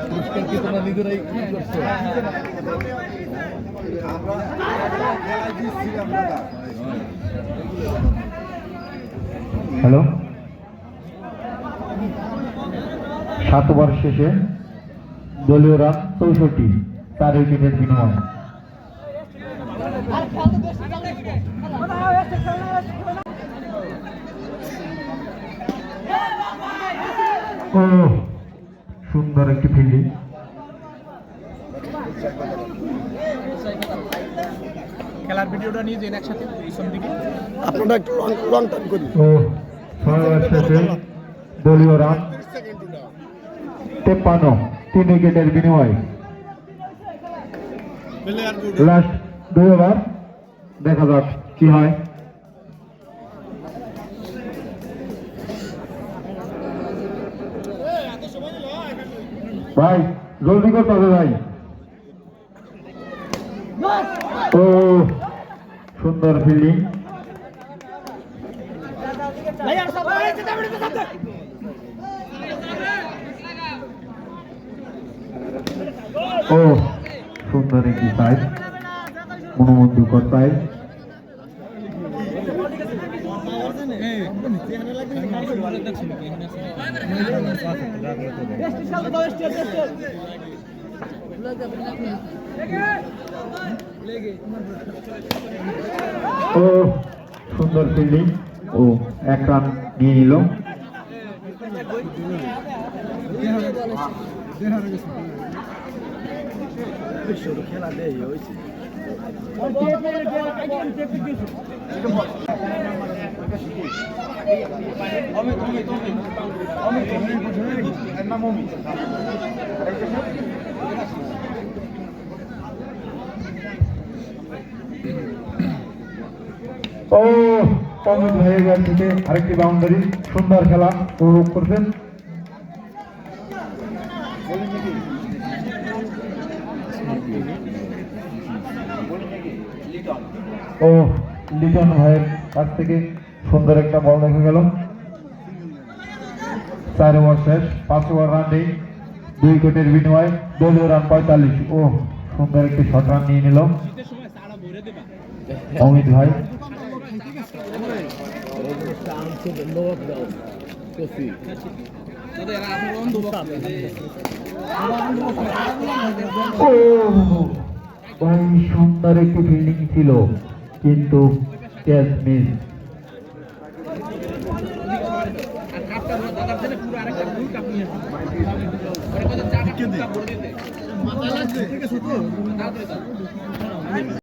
পুরস্কার তোমরা নিজেরাই কি করছ হ্যালো? সাত ওভার শেষে দলীয় রান চৌষট্টি চার উইকেটের বিনিময়। ও সুন্দর একটি ফিল্ডিং। খেলার ভিডিওটা নিয়ে যেন একসাথে পিছন দিকে। আপনারা একটু লং লং টাইম করি। ও দলীয় রান। তেপ্পান্ন তিন উইকেটের বিনিময়। লাস্ট দুই ওভার। দেখা যাক কি হয়। ভাই জলদি করতে হবে ভাই। ও সুন্দর ফিল্ডিং। ও সুন্দর একটি সাইড মনোমুগ্ধকর সাইড সুন্দর ফিল্ডিং ও এক রান নিয়ে নিল। খেলা দেয় হয়েছে ও অমিত ব্যাট থেকে আরেকটি বাউন্ডারি সুন্দর খেলা উপভোগ করছেন ও, লিটন ভাইয়ের কাছ থেকে সুন্দর একটা বল দেখা গেল। চার ওভার শেষ, পাঁচ ওভার রান নেই, দুই কোটির বিনিময় দলীয় রান পঁয়তাল্লিশ। ও, সুন্দর একটি শট রান নিয়ে নিল। অমিত ভাই। সুন্দর একটি ফিল্ডিং ছিল, কিন্তু ক্যাচ মিস তো